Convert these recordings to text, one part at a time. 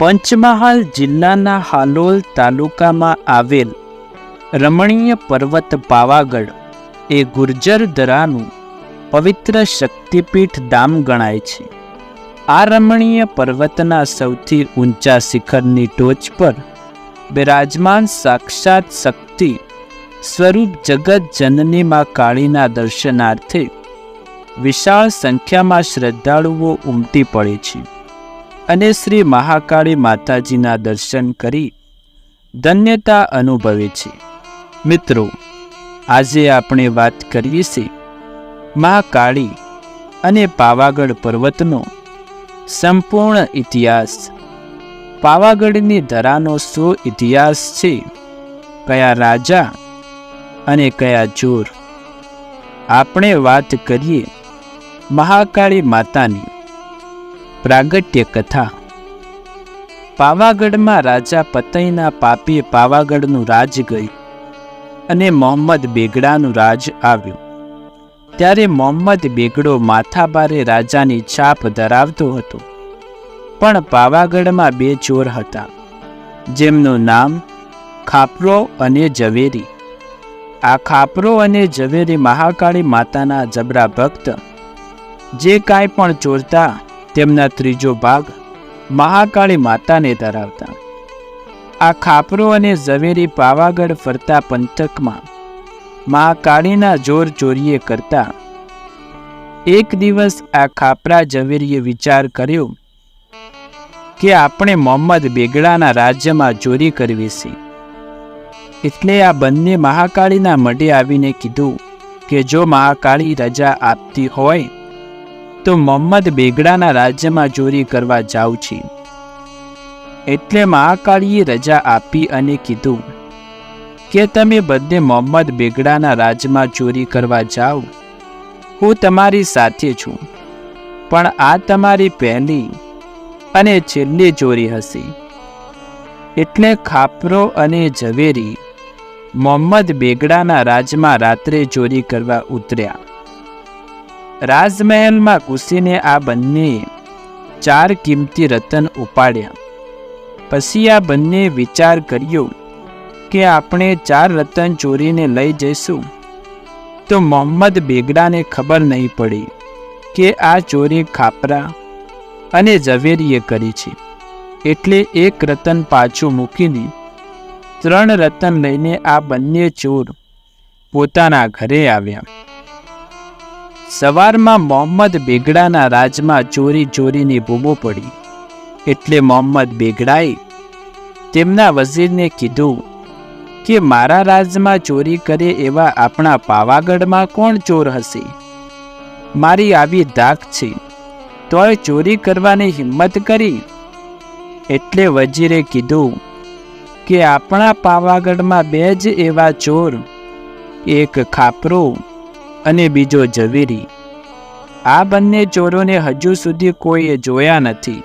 પંચમહાલ જિલ્લાના હાલોલ તાલુકામાં આવેલ રમણીય પર્વત પાવાગઢ એ ગુર્જર દરાનું પવિત્ર શક્તિપીઠ ધામ ગણાય છે. આ રમણીય પર્વતના સૌથી ઊંચા શિખરની ટોચ પર બિરાજમાન સાક્ષાત શક્તિ સ્વરૂપ જગત જનની માં કાળીના દર્શનાર્થે વિશાળ સંખ્યામાં શ્રદ્ધાળુઓ ઉમટી પડે છે. અને શ્રી મહાકાળી માતાજીના દર્શન કરી ધન્યતા અનુભવે છે. મિત્રો, આજે આપણે વાત કરીએ છીએ મહાકાળી અને પાવાગઢ પર્વતનો સંપૂર્ણ ઇતિહાસ. પાવાગઢની ધરાનો શું ઇતિહાસ છે? કયા રાજા અને કયા જોર? આપણે વાત કરીએ મહાકાળી માતાની. પ્રાગટ્ય કથા. પાવાગઢમાં રાજા પતઈના પાપીએ પાવાગઢનું રાજ ગયું અને મોહમ્મદ બેગડાનું રાજ આવ્યું. ત્યારે મોહમ્મદ બેગડો માથાભારે રાજાની છાપ ધરાવતો હતો. પણ પાવાગઢમાં બે ચોર હતા, જેમનું નામ ખાપરો અને ઝવેરી. આ ખાપરો અને ઝવેરી મહાકાળી માતાના જબરા ભક્ત, જે કાંઈ પણ ચોરતા તેમના ત્રીજો ભાગ મહાકાળી માતાને ધરાવતા. આ ખાપરો અને ઝવેરી પાવાગઢ ફરતા પંથકમાં મહાકાળીના જોર ચોરીએ કરતા. એક દિવસ આ ખાપરા ઝવેરીએ વિચાર કર્યો કે આપણે મોહમ્મદ બેગડાના રાજ્યમાં ચોરી કરવી છે. એટલે આ બંને મહાકાળીના મઢે આવીને કીધું કે જો મહાકાળી રજા આપતી હોય તો મોહમ્મદ બેગડાના રાજ્યમાં ચોરી કરવા જાઉં છી. એટલે મહાકાળીએ રજા આપી અને કીધું, કે તમે બધે મોહમ્મદ બેગડાના રાજમાં ચોરી કરવા જાઓ. હું તમારી સાથે છું, પણ આ તમારી પહેલી અને છેલ્લી ચોરી હશે. એટલે ખાપરો અને ઝવેરી મોહમ્મદ બેગડાના રાજમાં રાત્રે ચોરી કરવા ઉતર્યા. રાજમહેલમાં ઘૂસીને આ બંને ચાર કિંમતી રતન ઉપાડ્યા. પછી આ બંને વિચાર કર્યો કે આપણે ચાર રતન ચોરીને લઈ જઈશું. તો મોહમ્મદ બેગડાને ખબર નહીં પડી કે આ ચોરી ખાપરા અને ઝવેરીએ કરી છે. એટલે એક રતન પાછું મૂકીને ત્રણ રતન લઈને આ બંને ચોર પોતાના ઘરે આવ્યા. સવારમાં મોહમ્મદ બેગડાના રાજમાં ચોરી ચોરીની બૂમો પડી. એટલે મોહમ્મદ બેગડાએ તેમના વઝીરને કીધું કે, મારા રાજમાં ચોરી કરે એવા આપણા પાવાગઢમાં કોણ ચોર હશે? મારી આવી ધાક છે. તોય ચોરી કરવાની હિંમત કરી. એટલે વજીરે કીધું કે, આપણા પાવાગઢમાં બે જ એવા ચોર, એક ખાપરો અને બીજો ઝવેરી. આ બંને ચોરોને હજુ સુધી કોઈએ જોયા નથી.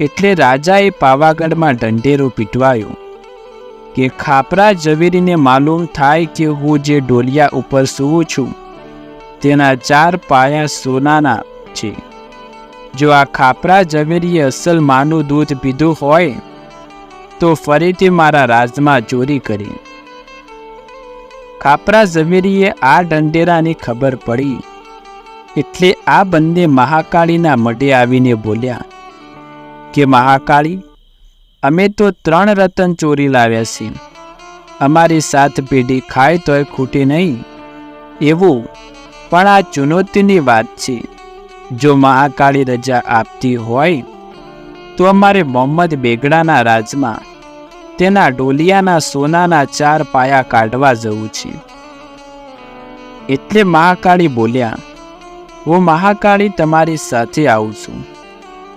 એટલે રાજાએ પાવાગઢમાં ઢંઢેરો પીટવાયો કે, ખાપરા ઝવેરીને માલુમ થાય કે હું જે ડોલિયા ઉપર સૂવું છું, તેના ચાર પાયા સોનાના છે. જો આ ખાપરા ઝવેરીએ અસલ માનું દૂધ પીધું હોય, તો ફરીથી મારા રાજમાં ચોરી કરી. ખાપરા ઝવેરીએ આ ઢંઢેરાની ખબર પડી. એટલે આ બંને મહાકાળીના મઢે આવીને બોલ્યા, કે મહાકાળી, અમે તો ત્રણ રતન ચોરી લાવ્યા છીએ અમારી સાત પેઢી ખાય તોય ખૂટે નહીં. એવું? પણ આ ચુનૌતીની વાત છે. જો મહાકાળી રજા આપતી હોય, તો અમારે મોહમ્મદ બેગડાના રાજમાં તેના ડોલિયાના સોનાના ચાર પાયા કાઢવા જવું છે. એટલે મહાકાળી બોલ્યા હું મહાકાળી, તમારી સાથે આવું છું.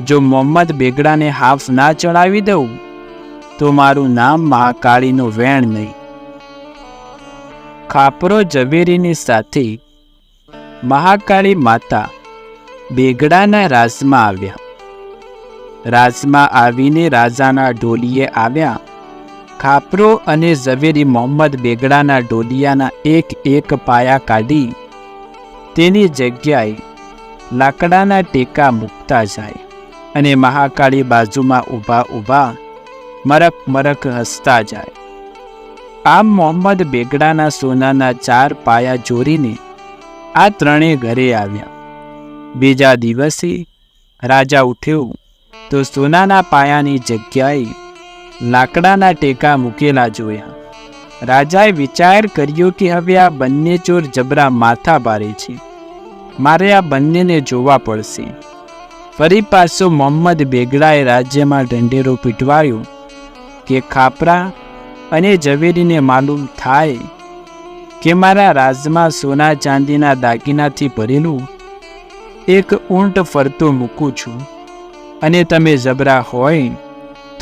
જો મોહમ્મદ બેગડાને હાફ ના ચડાવી દઉં, તો મારું નામ મહાકાળીનું વેણ નહીં. ખાપરો ઝવેરીની સાથે મહાકાળી માતા બેગડાના રાજમાં આવ્યા. રાજમાં આવીને રાજાના ઢોલીએ આવ્યા. ખાપરો અને ઝવેરી મોહમ્મદ બેગડાના ઢોલિયાના એક એક પાયા કાઢી તેની જગ્યાએ લાકડાના ટેકા મૂકતા જાય અને મહાકાળી બાજુમાં ઊભા ઊભા મરક મરક હસતા જાય. આમ મોહમ્મદ બેગડાના સોનાના ચાર પાયા જોરીને આ ત્રણેય ઘરે આવ્યા. બીજા દિવસે રાજા ઉઠ્યો તો સોનાના પાયાની જગ્યાએ લાકડાના ટેકા મૂકેલા જોયા. રાજાએ વિચાર કર્યો કે હવે આ બંને ચોર જબરા માથા ભારે છે. મારે આ બંનેને જોવા પડશે. ફરી પાછો મોહમ્મદ બેગડાએ રાજ્યમાં ઢંઢેરો પીટવાયો કે ખાપરા અને ઝવેરીને માલુમ થાય કે મારા રાજમાં સોના ચાંદીના દાગીનાથી ભરેલું એક ઊંટ ફરતું મૂકું છું અને તમે જબરા હોય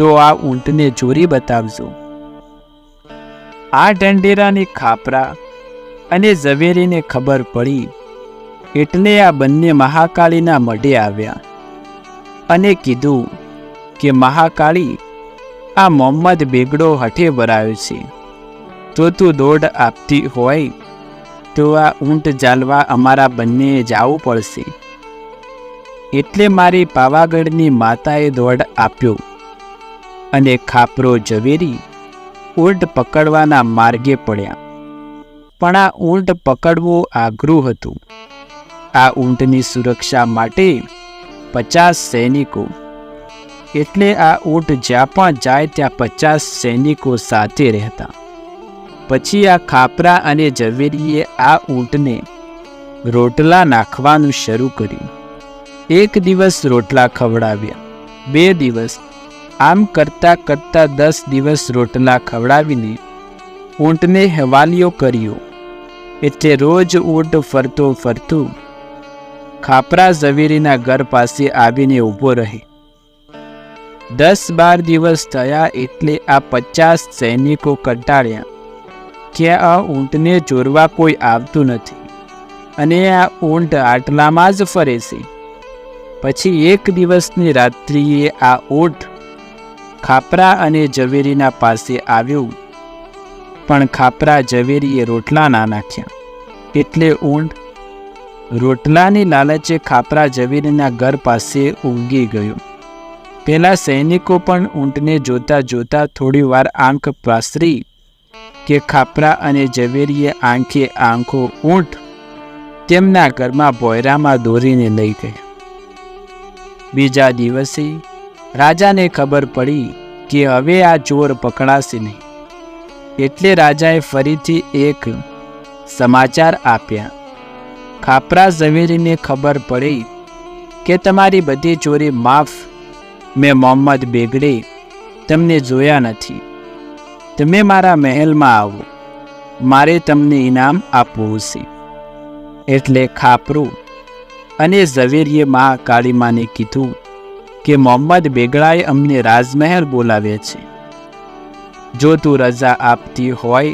તો આ ઊંટને ચોરી બતાવજો. આ ઢંઢેરાની ખાપરા અને ઝવેરીને ખબર પડી. એટલે આ બંને મહાકાળીના મઢે આવ્યા અને કીધું કે મહાકાળી, આ મોહમ્મદ બેગડો હઠે ભરાયો છે. તો તું દોડ આપતી હોય તો આ ઊંટ જાલવા અમારા બંને જવું પડશે. એટલે મારી પાવાગઢની માતાએ દોડ આપ્યો. અને ખાપરો ઝવેરી ઊંટ પકડવાના માર્ગે પડ્યા. પણ આ ઊંટ પકડવું આઘરું હતું. આ ઊંટની સુરક્ષા માટે પચાસ સૈનિકો. એટલે આ ઊંટ જ્યાં પણ જાય ત્યાં પચાસ સૈનિકો સાથે રહેતા. પછી આ ખાપરા અને ઝવેરીએ આ ઊંટને રોટલા નાખવાનું શરૂ કર્યું. એક દિવસ રોટલા ખવડાવ્યા. બે દિવસ આમ કરતાં કરતાં દસ દિવસ રોટલા ખવડાવીને ઊંટને હેવાલિયો કર્યો. એટલે રોજ ઊંટ ફરતો ફરતો ખાપરા ઝવેરીના ઘર પાસે આવીને ઊભો રહે. દસ બાર દિવસ થયા એટલે આ પચાસ સૈનિકો કંટાળ્યા કે આ ઊંટને ચોરવા કોઈ આવતું નથી અને આ ઊંટ આટલામાં જ ફરે છે. પછી એક દિવસની રાત્રિએ આ ઊંટ ખાપરા અને ઝવેરીના પાસે આવ્યું. પણ ખાપરા, ઝવેરીએ રોટલા ના નાખ્યા. એટલે ઊંટ રોટલાની લાલચે ખાપરા, ઝવેરીના ઘર પાસે ઊંઘી ગયો. પેલા સૈનિકો પણ ઊંટને જોતા જોતા થોડી વાર આંખ પાસરી કે ખાપરા અને ઝવેરીએ આંખે આંખો ઊંટ તેમના ઘરમાં ભોયરામાં દોરીને લઈ ગયા. બીજા દિવસે રાજાને ખબર પડી કે હવે આ ચોર પકડાશે નહીં. એટલે રાજાએ ફરીથી એક સમાચાર આપ્યા. ખાપરા ઝવેરીને ખબર પડી કે તમારી બધી ચોરી માફ મેં મોહમ્મદ બેગડે તમને જોયા નથી. તમે મારા મહેલમાં આવો. મારે તમને ઇનામ આપવું છે એટલે ખાપરું અને ઝવેરીએ મા કાળીમાને કીધું કે મોહમ્મદ બેગડાએ અમને રાજમહેલ બોલાવે છે. જો તું રજા આપતી હોય,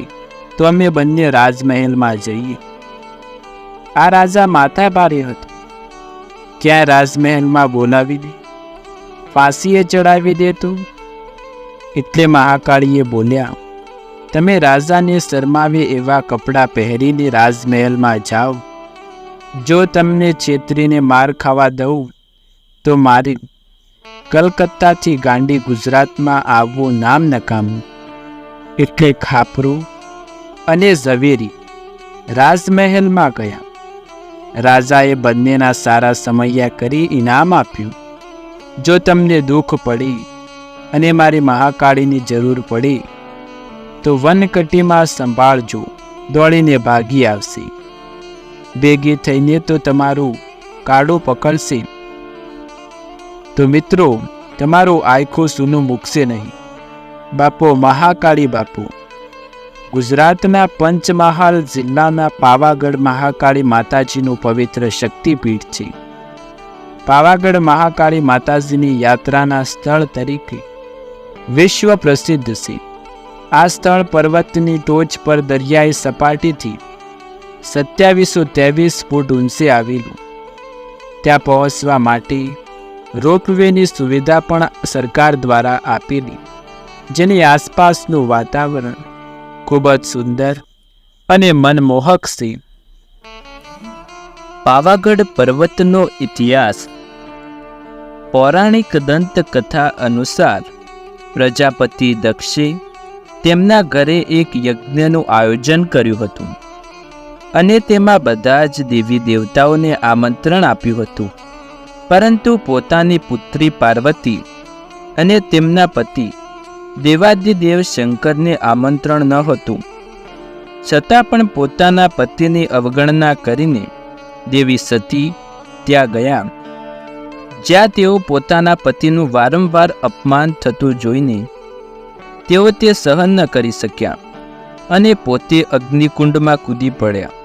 તો અમે બંને રાજમહેલમાં જઈએ. આ રાજા માથા ભારે હતો. ક્યાં રાજમહેલમાં બોલાવી દે? ફાંસીએ ચડાવી દેતું એટલે મહાકાળીએ બોલ્યા, તમે રાજાને શરમાવે એવા કપડાં પહેરીને રાજમહેલમાં જાઓ. જો તમને છેતરીને માર ખાવા દઉં, તો મારી કલકત્તાથી ગાંડી ગુજરાતમાં આવવું નામ નકામું. એટલે ખાપરું અને ઝવેરી રાજમહેલમાં ગયા. રાજાએ બંનેના સારા સમૈયા કરી ઇનામ આપ્યું. જો તમને દુઃખ પડી અને મારી મહાકાળીની જરૂર પડી, તો વનકટીમાં સંભાળજો, દોડીને ભાગી આવશે. ભેગી થઈને તો તમારું કાળું પકડશે. તો મિત્રો, તમારું આયખું સૂનું મૂકશે નહીં. બાપો મહાકાળી બાપુ, ગુજરાતના પંચમહાલ જિલ્લાના પાવાગઢ મહાકાળી માતાજીનું પવિત્ર શક્તિપીઠ છે. પાવાગઢ મહાકાળી માતાજીની યાત્રાના સ્થળ તરીકે વિશ્વ પ્રસિદ્ધ છે. આ સ્થળ પર્વતની ટોચ પર દરિયાઈ સપાટીથી સત્યાવીસો ત્રેવીસ ફૂટ ઊંચે આવેલું. ત્યાં પહોંચવા માટે રોપવેની સુવિધા પણ સરકાર દ્વારા આપેલી, જેની આસપાસનું વાતાવરણ ખૂબ જ સુંદર અને મનમોહક છે. પાવાગઢ પર્વતનો ઇતિહાસ પૌરાણિક દંતકથા અનુસાર, પ્રજાપતિ દક્ષે તેમના ઘરે એક યજ્ઞનું આયોજન કર્યું હતું અને તેમાં બધા જ દેવી દેવતાઓને આમંત્રણ આપ્યું હતું. પરંતુ પોતાની પુત્રી પાર્વતી અને તેમના પતિ દેવાદિદેવ શંકરને આમંત્રણ ન હતું. છતાં પણ પોતાના પતિની અવગણના કરીને દેવી સતી ત્યાં ગયા. જ્યાં તેઓ પોતાના પતિનું વારંવાર અપમાન થતું જોઈને તેઓ તે સહન ન કરી શક્યા અને પોતે અગ્નિકુંડમાં કૂદી પડ્યા.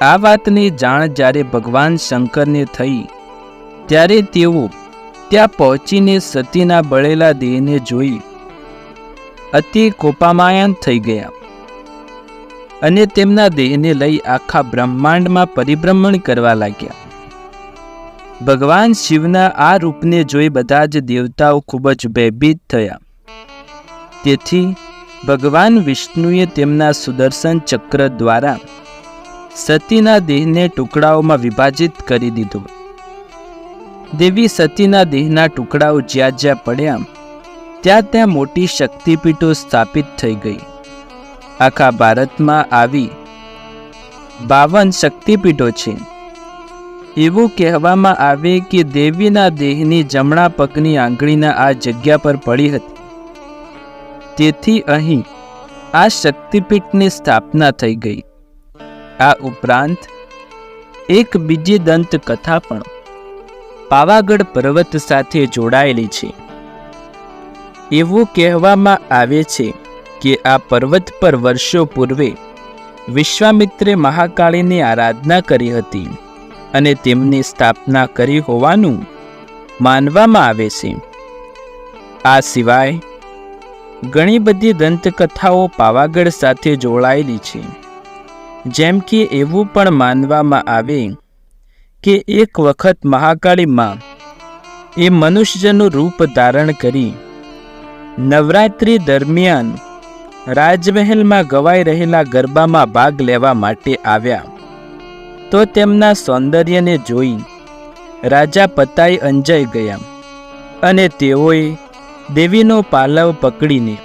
આ વાતની જાણ જ્યારે ભગવાન શંકરને થઈ ત્યારે તેઓ ત્યાં પહોંચીને સતીના બળેલા દેહને જોઈ અતિ કોપામાયન થઈ ગયા અને તેમના દેહને લઈ આખા બ્રહ્માંડમાં પરિભ્રમણ કરવા લાગ્યા. ભગવાન શિવના આ રૂપને જોઈ બધા જ દેવતાઓ ખૂબ જ ભયભીત થયા. તેથી ભગવાન વિષ્ણુએ તેમના સુદર્શન ચક્ર દ્વારા સતીના દેહને ટુકડાઓમાં વિભાજિત કરી દીધો. દેવી સતીના દેહના ટુકડાઓ જ્યાં જ્યાં પડ્યા, ત્યાં ત્યાં મોટી શક્તિપીઠો સ્થાપિત થઈ ગઈ. આખા ભારતમાં આવી બાવન શક્તિપીઠો છે. એવું કહેવામાં આવે કે દેવીના દેહની જમણા પગની આંગળીના આ જગ્યા પર પડી હતી. તેથી અહીં આ શક્તિપીઠની સ્થાપના થઈ ગઈ. આ ઉપરાંત એક બીજી દંતકથા પણ. પાવાગઢ પર્વત સાથે જોડાયેલી છે. એવું કહેવામાં આવે છે કે આ પર્વત પર વર્ષો પૂર્વે વિશ્વામિત્રે મહાકાળીની આરાધના કરી હતી અને તેમની સ્થાપના કરી હોવાનું માનવામાં આવે છે. આ સિવાય ઘણી બધી દંતકથાઓ પાવાગઢ સાથે જોડાયેલી છે. જેમ કે એવું પણ માનવામાં આવે કે એક વખત મહાકાળીમાં એ મનુષ્યનું રૂપ ધારણ કરી નવરાત્રિ દરમિયાન રાજમહેલમાં ગવાઈ રહેલા ગરબામાં ભાગ લેવા માટે આવ્યા. તો તેમના સૌંદર્યને જોઈ રાજા પતાઈ અંજાઈ ગયા અને તેઓએ દેવીનો પાલવ પકડીને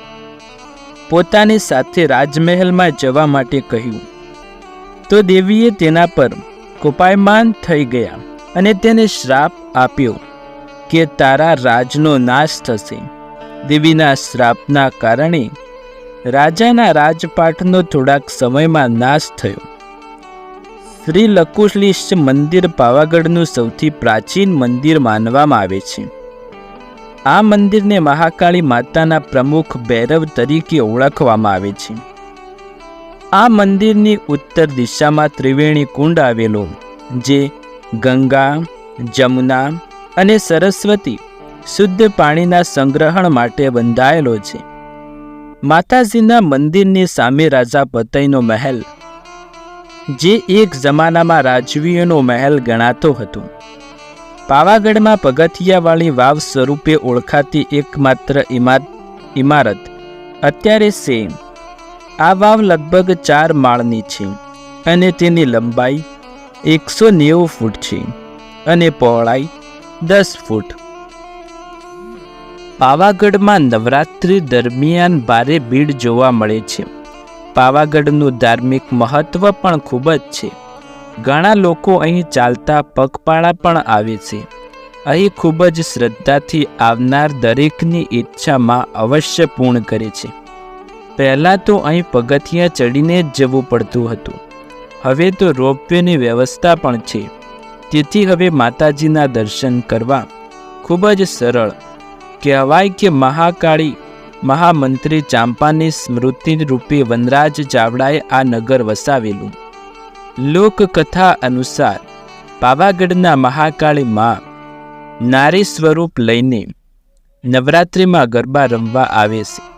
પોતાની સાથે રાજમહેલમાં જવા માટે કહ્યું. તો દેવીએ તેના પર કોપાયમાન થઈ ગયા અને તેને શ્રાપ આપ્યો કે તારા રાજનો નાશ થશે. દેવીના શ્રાપના કારણે રાજાના રાજપાટનો થોડાક સમયમાં નાશ થયો. શ્રી લકુશલીશ મંદિર પાવાગઢનું સૌથી પ્રાચીન મંદિર માનવામાં આવે છે. આ મંદિરને મહાકાળી માતાના પ્રમુખ ભૈરવ તરીકે ઓળખવામાં આવે છે. આ મંદિરની ઉત્તર દિશામાં ત્રિવેણી કુંડ આવેલો, જે ગંગા, જમુના અને સરસ્વતી શુદ્ધ પાણીના સંગ્રહણ માટે બંધાયેલો છે. માતાજીના મંદિરની સામે રાજા પતઈનો મહેલ, જે એક જમાનામાં રાજવીઓનો મહેલ ગણાતો હતો. પાવાગઢમાં પગથિયાવાળી વાવ સ્વરૂપે ઓળખાતી એકમાત્ર ઇમારત અત્યારે છે આ વાવ લગભગ ચાર માળની છે અને તેની લંબાઈ એકસો નેવું ફૂટ છે અને પહોળાઈ દસ ફૂટ. પાવાગઢમાં નવરાત્રિ દરમિયાન ભારે ભીડ જોવા મળે છે. પાવાગઢનું ધાર્મિક મહત્વ પણ ખૂબ જ છે. ઘણા લોકો અહીં ચાલતા પગપાળા પણ આવે છે. અહીં ખૂબ જ શ્રદ્ધાથી આવનાર દરેકની ઈચ્છામાં અવશ્ય પૂર્ણ કરે છે. પહેલાં તો અહીં પગથિયાં ચડીને જ જવું પડતું હતું. હવે તો રોપવેની વ્યવસ્થા પણ છે. તેથી હવે માતાજીના દર્શન કરવા ખૂબ જ સરળ. કહેવાય કે મહાકાળી, મહામંત્રી ચાંપાની સ્મૃતિ રૂપે વનરાજ ચાવડાએ આ નગર વસાવેલું. લોકકથા અનુસાર પાવાગઢના મહાકાળી મા નારી સ્વરૂપ લઈને નવરાત્રિમાં ગરબા રમવા આવે છે.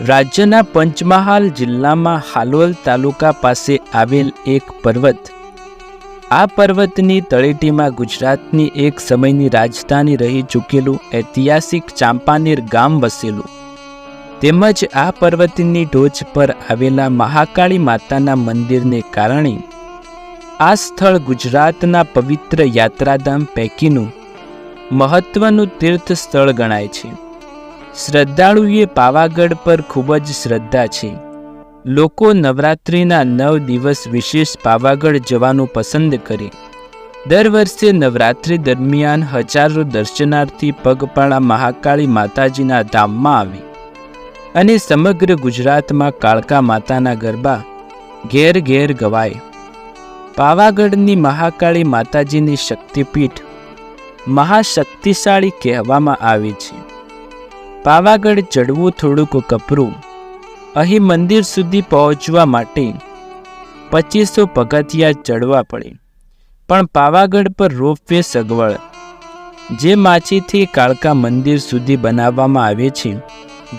રાજ્યના પંચમહાલ જિલ્લામાં હાલોલ તાલુકા પાસે આવેલ એક પર્વત. આ પર્વતની તળેટીમાં ગુજરાતની એક સમયની રાજધાની રહી ચૂકેલું ઐતિહાસિક ચાંપાનેર ગામ વસેલું. તેમજ આ પર્વતની ટોચ પર આવેલા મહાકાળી માતાના મંદિરને કારણે આ સ્થળ ગુજરાતના પવિત્ર યાત્રાધામ પૈકીનું મહત્વનું તીર્થ સ્થળ ગણાય છે. શ્રદ્ધાળુએ પાવાગઢ પર ખૂબ જ શ્રદ્ધા છે. લોકો નવરાત્રિના નવ દિવસ વિશેષ પાવાગઢ જવાનું પસંદ કરે. દર વર્ષે નવરાત્રિ દરમિયાન હજારો દર્શનાર્થી પગપાળા મહાકાળી માતાજીના ધામમાં આવે. અને સમગ્ર ગુજરાતમાં કાળકા માતાના ગરબા ઘેર ઘેર ગવાય. પાવાગઢની મહાકાળી માતાજીની શક્તિપીઠ મહાશક્તિશાળી કહેવામાં આવે છે. પાવાગઢ ચડવું થોડુંક કપરું. અહીં મંદિર સુધી પહોંચવા માટે પચીસો પગથિયા ચડવા પડે. પણ પાવાગઢ પર રોપવે સગવડ. જે માછીથી કાળકા મંદિર સુધી બનાવવામાં આવે છે.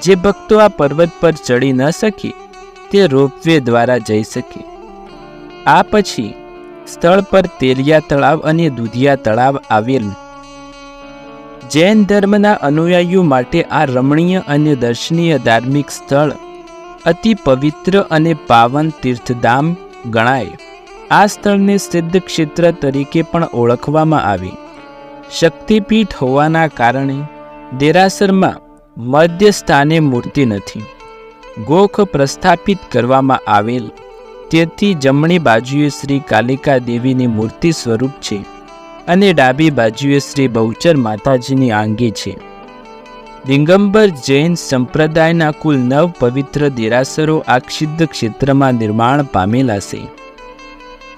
જે ભક્તો આ પર્વત પર ચડી ન શકે, તે રોપવે દ્વારા જઈ શકે. આ પછી સ્થળ પર તેલિયા તળાવ અને દૂધિયા તળાવ આવેલ જૈન ધર્મના અનુયાયીઓ માટે આ રમણીય અને દર્શનીય ધાર્મિક સ્થળ અતિ પવિત્ર અને પાવન તીર્થધામ ગણાય. આ સ્થળને સિદ્ધ ક્ષેત્ર તરીકે પણ ઓળખવામાં આવે. શક્તિપીઠ હોવાના કારણે દેરાસરમાં મધ્ય સ્થાને મૂર્તિ નથી. ગોખ પ્રસ્થાપિત કરવામાં આવેલ. તેથી જમણી બાજુએ શ્રી કાલિકા દેવીની મૂર્તિ સ્વરૂપ છે. અને ડાબી બાજુએ શ્રી બહુચર માતાજીની આંગી છે. દિગંબર જૈન સંપ્રદાયના કુલ નવ પવિત્ર દેરાસરો આ સિદ્ધ ક્ષેત્રમાં નિર્માણ પામેલા છે.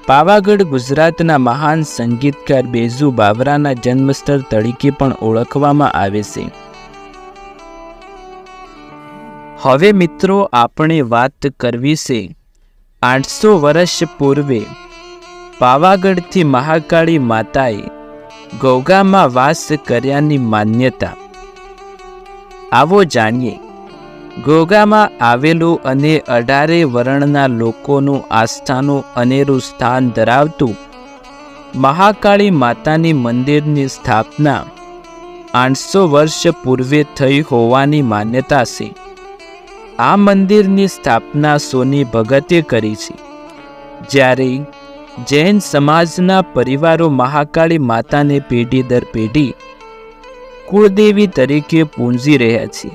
પાવાગઢ ગુજરાતના મહાન સંગીતકાર બેઝુ બાવરાના જન્મસ્થળ તરીકે પણ ઓળખવામાં આવે છે. હવે મિત્રો, આપણે વાત કરવી છે આઠસો વર્ષ પૂર્વે પાવાગઢથી મહાકાળી માતાએ ગોગામાં વાસ કર્યાની માન્યતા. આવો જાણીએ, ગોગામાં આવેલું અને અઢારે વર્ણના લોકોનું આસ્થાનું અનેરું સ્થાન ધરાવતું મહાકાળી માતાની મંદિરની સ્થાપના આઠસો વર્ષ પૂર્વે થઈ હોવાની માન્યતા છે. આ મંદિરની સ્થાપના સોની ભગતે કરી છે. જ્યારે જૈન સમાજના પરિવારો મહાકાળી માતાને પેઢી દર પેઢી કુળદેવી તરીકે પૂંજી રહ્યા છે.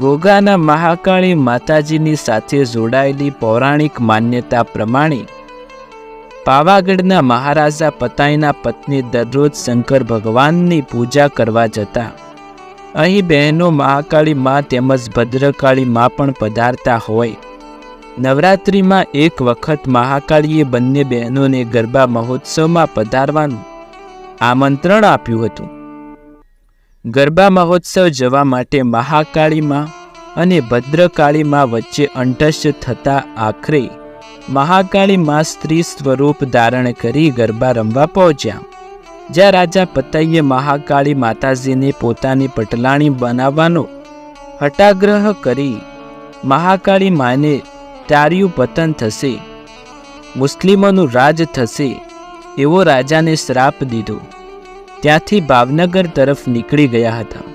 ગોગાના મહાકાળી માતાજીની સાથે જોડાયેલી પૌરાણિક માન્યતા પ્રમાણે પાવાગઢના મહારાજા પતાઈના પત્ની દરરોજ શંકર ભગવાનની પૂજા કરવા જતા. અહીં બહેનો મહાકાળી મા તેમજ ભદ્રકાળી મા પણ પધારતા હોય. નવરાત્રિમાં એક વખત મહાકાળીએ બંને બહેનોને ગરબા મહોત્સવમાં પધારવાનું આમંત્રણ આપ્યું હતું. ગરબા મહોત્સવ જવા માટે મહાકાળીમાં અને ભદ્રકાળીમાં વચ્ચે અંટશ થતા આખરે મહાકાળીમાં સ્ત્રી સ્વરૂપ ધારણ કરી ગરબા રમવા પહોંચ્યા. જ્યાં રાજા પતૈયે મહાકાળી માતાજીને પોતાની પટલાણી બનાવવાનો હટાગ્રહ કરી મહાકાળી માને તાર્યું પતન થશે. મુસ્લિમોનું રાજ થશે. એવો રાજાને શ્રાપ દીધો. ત્યાંથી ભાવનગર તરફ નીકળી ગયા હતા.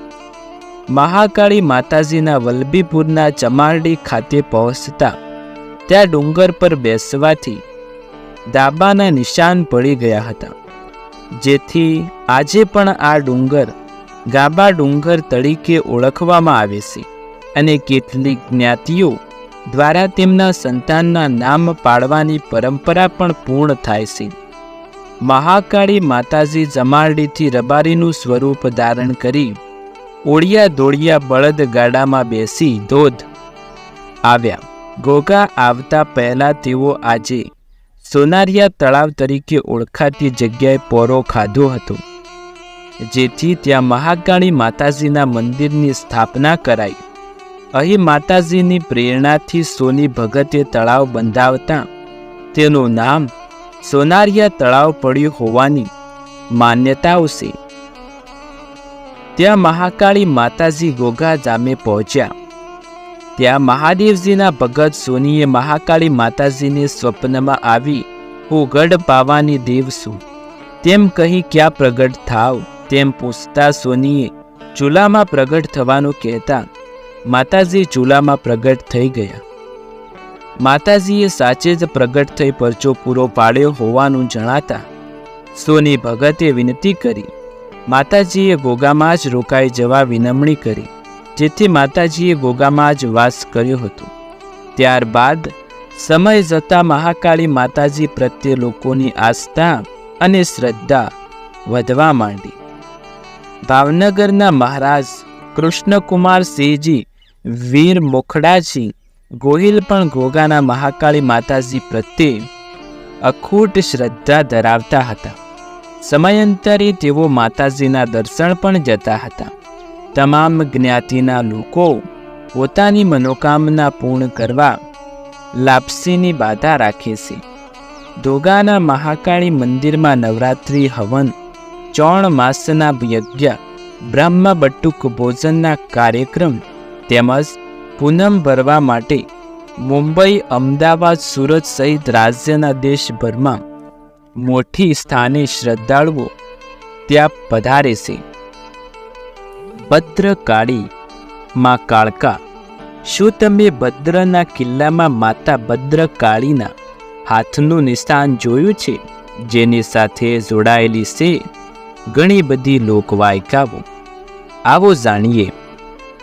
મહાકાળી માતાજીના વલ્લભીપુરના ચમારડી ખાતે પહોંચતા, ત્યાં ડુંગર પર બેસવાથી દાબાના નિશાન પડી ગયા હતા. જેથી આજે પણ આ ડુંગર ગાબા ડુંગર તરીકે ઓળખવામાં આવે છે અને કેટલીક જ્ઞાતિઓ દ્વારા તેમના સંતાનના નામ પાડવાની પરંપરા પણ પૂર્ણ થાય છે. મહાકાળી માતાજી જમારડીથી રબારીનું સ્વરૂપ ધારણ કરી ઓળિયા દોડિયા બળદ ગાડામાં બેસી ધોધ આવ્યા. ગોગા આવતા પહેલા તેઓ આજે સોનારિયા તળાવ તરીકે ઓળખાતી જગ્યાએ પોરો ખાધો હતો, જેથી ત્યાં મહાકાળી માતાજીના મંદિરની સ્થાપના કરાઈ. અહીં માતાજીની પ્રેરણાથી સોની ભગતે તળાવ બંધાવતા. તેનું નામ સોનારિયા તળાવ પડ્યું હોવાની માન્યતાઓ છે. ત્યાં મહાકાળી માતાજી ગોગા જામે પહોંચ્યા. ત્યાં મહાદેવજીના ભગત સોનીએ મહાકાળી માતાજીને સ્વપ્નમાં આવી, હું ગઢ પાવાની દેવ છું. તેમ કહી ક્યાં પ્રગટ થાવ? તેમ પૂછતા સોનીએ ચૂલામાં પ્રગટ થવાનું કહેતા માતાજી ચૂલામાં પ્રગટ થઈ ગયા. માતાજીએ સાચે જ પ્રગટ થઈ પરચો પૂરો પાડ્યો હોવાનું જણાતા સોની ભગતે વિનંતી કરી. માતાજીએ ગોગામાં જ રોકાઈ જવા વિનમણી કરી, જેથી માતાજીએ ગોગામાં જ વાસ કર્યો હતો. ત્યારબાદ સમય જતાં મહાકાળી માતાજી પ્રત્યે લોકોની આસ્થા અને શ્રદ્ધા વધવા માંડી. ભાવનગરના મહારાજ કૃષ્ણકુમાર સિંહજી વીર મોખડાજી, ગોહિલ પણ ગોગાના મહાકાળી માતાજી પ્રત્યે અખૂટ શ્રદ્ધા ધરાવતા હતા. સમયાંતરે તેઓ માતાજીના દર્શન પણ જતા હતા. તમામ જ્ઞાતિના લોકો પોતાની મનોકામના પૂર્ણ કરવા લાપસીની બાધા રાખે છે. દોગાના મહાકાળી મંદિરમાં નવરાત્રિ હવન, ચોણ માસના યજ્ઞ બ્રહ્મ બટુક ભોજનના કાર્યક્રમ તેમજ પૂનમ ભરવા માટે મુંબઈ, અમદાવાદ, સુરત સહિત રાજ્યના દેશભરમાં મોટી સ્થાને શ્રદ્ધાળુઓ ત્યાં પધારે છે. ભદ્રકાળી માં કાળકા, શું તમે ભદ્રના કિલ્લામાં માતા ભદ્રકાળીના હાથનું નિશાન જોયું છે? જેની સાથે જોડાયેલી છે ઘણી બધી લોકવાયકાઓ. આવો જાણીએ.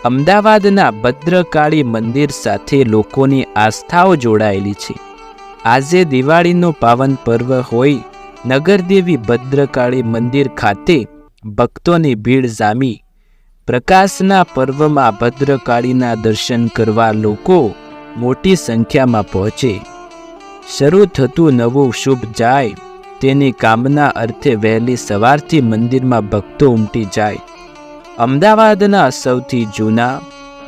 અમદાવાદના ભદ્રકાળી મંદિર સાથે લોકોની આસ્થાઓ જોડાયેલી છે. આજે દિવાળીનો પાવન પર્વ હોય, નગરદેવી ભદ્રકાળી મંદિર ખાતે ભક્તોની ભીડ જામી. પ્રકાશના પર્વમાં ભદ્રકાળીના દર્શન કરવા લોકો મોટી સંખ્યામાં પહોંચે. શરૂ થતું નવું શુભ જાય, તેની કામના અર્થે વહેલી સવારથી મંદિરમાં ભક્તો ઉમટી જાય. અમદાવાદના સૌથી જૂના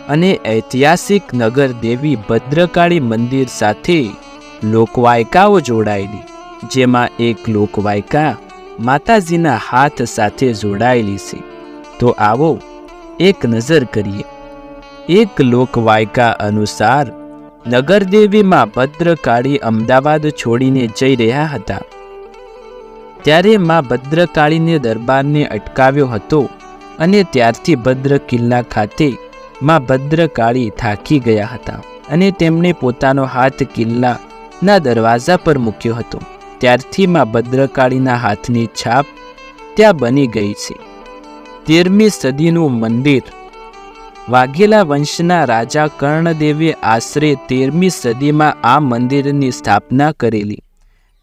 અને ઐતિહાસિક નગર દેવી ભદ્રકાળી મંદિર સાથે લોકવાયકાઓ જોડાયેલી, જેમાં એક લોકવાયકા માતાજીના હાથ સાથે જોડાયેલી છે. તો આવો એક નજર કરીએ. એક લોકવાયકા અનુસાર નગરદેવીમાં ભદ્રકાળી અમદાવાદ છોડીને જઈ રહ્યા હતા. ત્યારે માં ભદ્રકાળીને દરબારને અટકાવ્યો હતો. અને ત્યારથી ભદ્ર કિલ્લા ખાતે માં ભદ્રકાળી થાકી ગયા હતા અને તેમણે પોતાનો હાથ કિલ્લાના દરવાજા પર મૂક્યો હતો. ત્યારથી માં ભદ્રકાળીના હાથની છાપ ત્યાં બની ગઈ છે. તેરમી સદીનું મંદિર. વાઘેલા વંશના રાજા કર્ણદેવે આશરે તેરમી સદીમાં આ મંદિરની સ્થાપના કરેલી.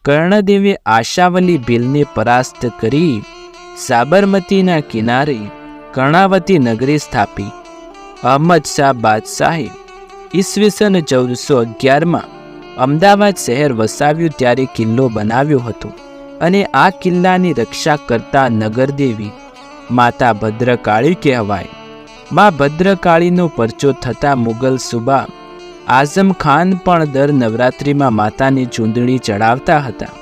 કર્ણદેવે આશાવલી ભીલને પરાસ્ત કરી સાબરમતીના કિનારે કર્ણાવતી નગરી સ્થાપી. અહમદ શાહ બાદશાહે ઈસવીસન ચૌદસો અગિયારમાં અમદાવાદ શહેર વસાવ્યું ત્યારે કિલ્લો બનાવ્યો હતો અને આ કિલ્લાની રક્ષા કરતા નગરદેવી માતા ભદ્રકાળી કહેવાય. માં ભદ્રકાળીનો પરચો થતાં મુગલ સુબા આઝમ ખાન પણ દર નવરાત્રિમાં માતાની ચૂંદડી ચડાવતા હતા.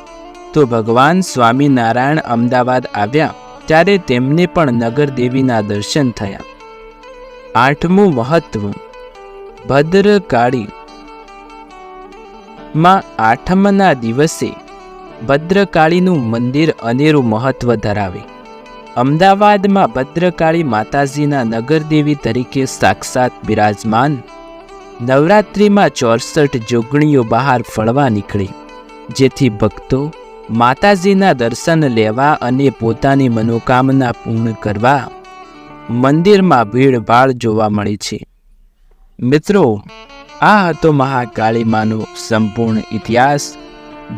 તો ભગવાન સ્વામિનારાયણ અમદાવાદ આવ્યા ત્યારે તેમને પણ નગરદેવીના દર્શન થયા. આઠમું મહત્વ. ભદ્રકાળી. માં આઠમના દિવસે ભદ્રકાળીનું મંદિર અનેરું મહત્વ ધરાવે. અમદાવાદમાં ભદ્રકાળી માતાજીના નગરદેવી તરીકે સાક્ષાત બિરાજમાન, નવરાત્રિમાં ચોસઠ જોગણીઓ બહાર ફળવા નીકળે, જેથી ભક્તો માતાજીના દર્શન લેવા અને પોતાની મનોકામના પૂર્ણ કરવા મંદિરમાં ભીડભાડ જોવા મળે છે. મિત્રો, આ હતો મહાકાળી માનો સંપૂર્ણ ઇતિહાસ,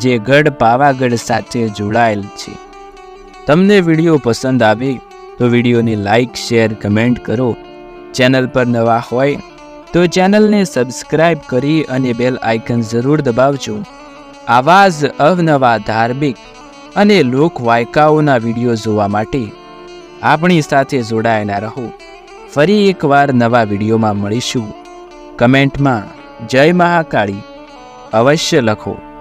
જે ગઢ પાવાગઢ સાથે જોડાયેલ છે. તમને વીડિયો પસંદ આવે તો વિડીયોને લાઇક શેર, કમેન્ટ કરો. ચેનલ પર નવા હોય તો ચેનલને સબસ્ક્રાઈબ કરી અને બેલ આઇકન જરૂર દબાવજો. આવા જ અવનવા ધાર્મિક અને લોકવાયકાઓના વીડિયો જોવા માટે આપણી સાથે જોડાયેલા રહો. ફરી એકવાર નવા વિડીયોમાં મળીશું. કમેન્ટમાં જય મહાકાળી. અવશ્ય લખો.